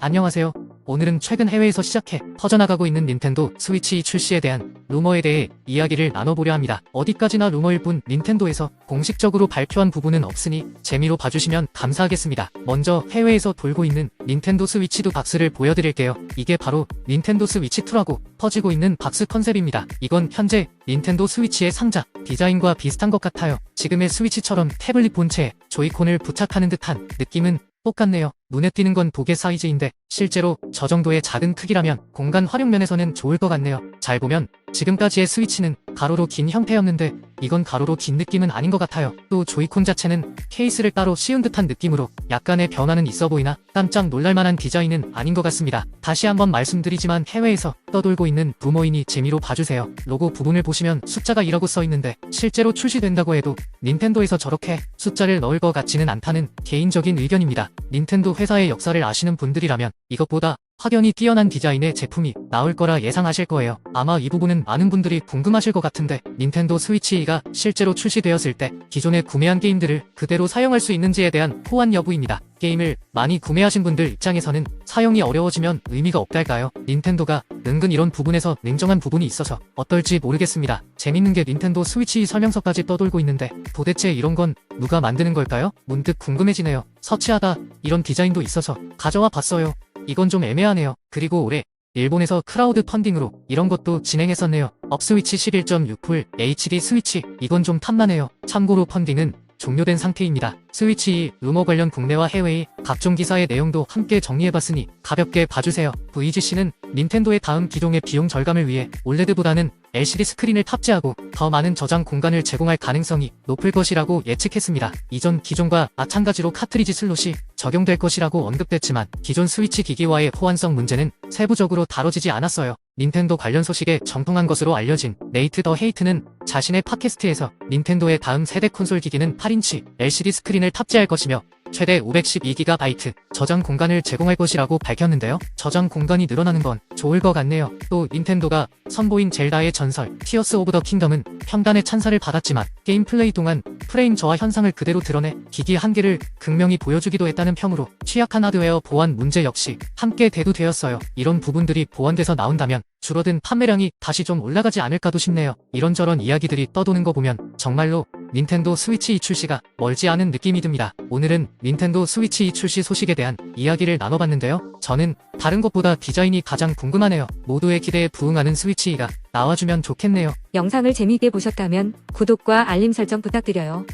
안녕하세요. 오늘은 최근 해외에서 시작해 퍼져나가고 있는 닌텐도 스위치 출시에 대한 루머에 대해 이야기를 나눠보려 합니다. 어디까지나 루머일 뿐 닌텐도에서 공식적으로 발표한 부분은 없으니 재미로 봐주시면 감사하겠습니다. 먼저 해외에서 돌고 있는 닌텐도 스위치2 박스를 보여드릴게요. 이게 바로 닌텐도 스위치 2라고 퍼지고 있는 박스 컨셉입니다. 이건 현재 닌텐도 스위치의 상자 디자인과 비슷한 것 같아요. 지금의 스위치처럼 태블릿 본체에 조이콘을 부착하는 듯한 느낌은 똑같네요. 눈에 띄는 건 도개 사이즈인데 실제로 저 정도의 작은 크기라면 공간 활용 면에서는 좋을 것 같네요. 잘 보면 지금까지의 스위치는 가로로 긴 형태였는데 이건 가로로 긴 느낌은 아닌 것 같아요. 또 조이콘 자체는 케이스를 따로 씌운 듯한 느낌으로 약간의 변화는 있어 보이나 깜짝 놀랄만한 디자인은 아닌 것 같습니다. 다시 한번 말씀드리지만 해외에서 떠돌고 있는 루머이니 재미로 봐주세요. 로고 부분을 보시면 숫자가 1라고 써 있는데 실제로 출시된다고 해도 닌텐도에서 저렇게 숫자를 넣을 것 같지는 않다는 개인적인 의견입니다. 닌텐도 회사의 역사를 아시는 분들이라면 이것보다 확연히 뛰어난 디자인의 제품이 나올 거라 예상하실 거예요. 아마 이 부분은 많은 분들이 궁금하실 것 같은데 닌텐도 스위치 2가 실제로 출시되었을 때 기존에 구매한 게임들을 그대로 사용할 수 있는지에 대한 호환 여부입니다. 게임을 많이 구매하신 분들 입장에서는 사용이 어려워지면 의미가 없달까요? 닌텐도가 은근 이런 부분에서 냉정한 부분이 있어서 어떨지 모르겠습니다. 재밌는 게 닌텐도 스위치 2 설명서까지 떠돌고 있는데 도대체 이런 건 누가 만드는 걸까요? 문득 궁금해지네요. 서치하다 이런 디자인도 있어서 가져와 봤어요. 이건 좀 애매하네요. 그리고 올해 일본에서 크라우드 펀딩으로 이런 것도 진행했었네요. 업스위치 11.6풀 HD 스위치 이건 좀 탐나네요. 참고로 펀딩은 종료된 상태입니다. 스위치 2 루머 관련 국내와 해외의 각종 기사의 내용도 함께 정리해봤으니 가볍게 봐주세요. VGC는 닌텐도의 다음 기종의 비용 절감을 위해 올레드보다는 LCD 스크린을 탑재하고 더 많은 저장 공간을 제공할 가능성이 높을 것이라고 예측했습니다. 이전 기종과 마찬가지로 카트리지 슬롯이 적용될 것이라고 언급됐지만 기존 스위치 기기와의 호환성 문제는 세부적으로 다뤄지지 않았어요. 닌텐도 관련 소식에 정통한 것으로 알려진 네이트 더 헤이트는 자신의 팟캐스트에서 닌텐도의 다음 세대 콘솔 기기는 8인치 LCD 스크린을 탑재할 것이며 최대 512GB 저장 공간을 제공할 것이라고 밝혔는데요. 저장 공간이 늘어나는 건 좋을 것 같네요. 또 닌텐도가 선보인 젤다의 전설 티어스 오브 더 킹덤은 평단의 찬사를 받았지만 게임 플레이 동안 프레임 저하 현상을 그대로 드러내 기기 한계를 극명히 보여주기도 했다는 평으로 취약한 하드웨어 보안 문제 역시 함께 대두되었어요. 이런 부분들이 보완돼서 나온다면 줄어든 판매량이 다시 좀 올라가지 않을까도 싶네요. 이런저런 이야기들이 떠도는 거 보면 정말로 닌텐도 스위치 2 출시가 멀지 않은 느낌이 듭니다. 오늘은 닌텐도 스위치 2 출시 소식에 대한 이야기를 나눠봤는데요. 저는 다른 것보다 디자인이 가장 궁금하네요. 모두의 기대에 부응하는 스위치 2가 나와주면 좋겠네요. 영상을 재미있게 보셨다면 구독과 알림 설정 부탁드려요.